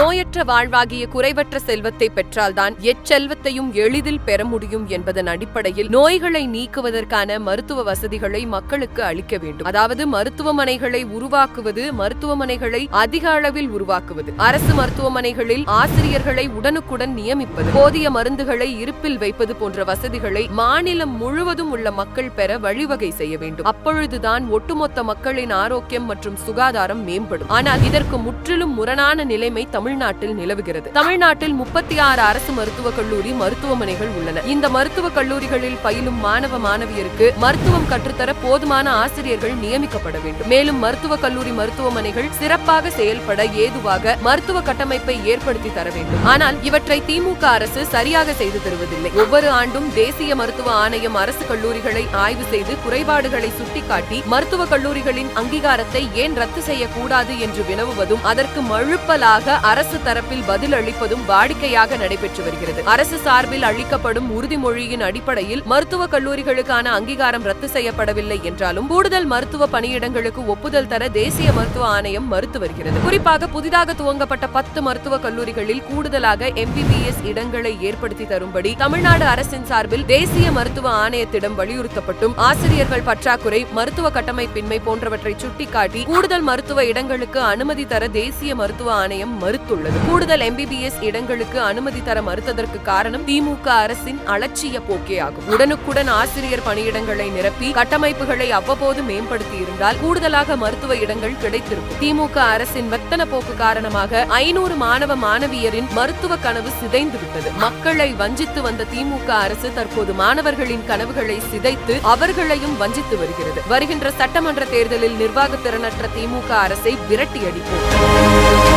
நோயற்ற வாழ்வாகிய குறைவற்ற செல்வத்தை பெற்றால்தான் எச்செல்வத்தையும் எளிதில் பெற முடியும் என்பதன் அடிப்படையில் நோய்களை நீக்குவதற்கான மருத்துவ வசதிகளை மக்களுக்கு அளிக்க வேண்டும். அதாவது மருத்துவமனைகளை உருவாக்குவது மருத்துவமனைகளை அதிக அளவில் உருவாக்குவது. அரசு மருத்துவமனைகளில் ஆசிரியர்களை உடனுக்குடன் நியமிப்பது. போதிய மருந்துகளை இருப்பில் வைப்பது போன்ற வசதிகளை மாநிலம் முழுவதும் உள்ள மக்கள் பெற வழிவகை செய்ய வேண்டும். அப்பொழுதுதான் ஒட்டுமொத்த மக்களின் ஆரோக்கியம் மற்றும் சுகாதாரம் மேம்படும். ஆனால் இதற்கு முற்றிலும் முரணான நிலைமை தமிழ் தமிழ்நாட்டில் நிலவுகிறது. தமிழ்நாட்டில் முப்பத்தி ஆறு அரசு மருத்துவக் கல்லூரி மருத்துவமனைகள் உள்ளன. இந்த மருத்துவக் கல்லூரிகளில் பயிலும் மாணவ மாணவியருக்கு மருத்துவம் கற்றுத்தர போதுமான ஆசிரியர்கள் நியமிக்கப்பட வேண்டும். மேலும் மருத்துவக் கல்லூரி மருத்துவமனைகள் சிறப்பாக செயல்பட ஏதுவாக மருத்துவ கட்டமைப்பை ஏற்படுத்தி தர வேண்டும். ஆனால் இவற்றை திமுக அரசு சரியாக செய்து தருவதில்லை. ஒவ்வொரு ஆண்டும் தேசிய மருத்துவ ஆணையம் அரசு கல்லூரிகளை ஆய்வு செய்து குறைபாடுகளை சுட்டிக்காட்டி மருத்துவக் கல்லூரிகளின் அங்கீகாரத்தை ஏன் ரத்து செய்யக்கூடாது என்று வினவுவதும் அதற்கு மழுப்பலாக அரசு தரப்பில் பதில் அளிப்பதும் வாடிக்கையாக நடைபெற்று வருகிறது. அரசு சார்பில் அளிக்கப்படும் உறுதிமொழியின் அடிப்படையில் மருத்துவக் கல்லூரிகளுக்கான அங்கீகாரம் ரத்து செய்யப்படவில்லை என்றாலும் கூடுதல் மருத்துவ பணியிடங்களுக்கு ஒப்புதல் தர தேசிய மருத்துவ ஆணையம் மறுத்து வருகிறது. குறிப்பாக புதிதாக துவங்கப்பட்ட பத்து மருத்துவக் கல்லூரிகளில் கூடுதலாக எம்பிபிஎஸ் இடங்களை ஏற்படுத்தி தரும்படி தமிழ்நாடு அரசின் சார்பில் தேசிய மருத்துவ ஆணையத்திடம் வலியுறுத்தப்பட்டும். ஆசிரியர்கள் பற்றாக்குறை மருத்துவ கட்டமைப்பின்மை போன்றவற்றை சுட்டிக்காட்டி கூடுதல் மருத்துவ இடங்களுக்கு அனுமதி தர தேசிய மருத்துவ ஆணையம் மறுத்துள்ளது கூடுதல் எம்பிபிஎஸ் இடங்களுக்கு அனுமதி தர மறுத்ததற்கு காரணம் திமுக அரசின் அலட்சிய போக்கே ஆகும் உடனுக்குடன் ஆசிரியர் பணியிடங்களை நிரப்பி கட்டமைப்புகளை அவ்வப்போது மேம்படுத்தி இருந்தால் கூடுதலாக மருத்துவ இடங்கள் கிடைத்திருக்கும். திமுக அரசின் வெத்தன போக்கு காரணமாக ஐநூறு மாணவ மாணவியரின் மருத்துவ கனவு சிதைந்துவிட்டது. மக்களை வஞ்சித்து வந்த திமுக அரசு தற்போது மாணவர்களின் கனவுகளை சிதைத்து அவர்களையும் வஞ்சித்து வருகிறது. வருகின்ற சட்டமன்ற தேர்தலில் நிர்வாகத்திறனற்ற திமுக அரசை விரட்டியடிப்போம்.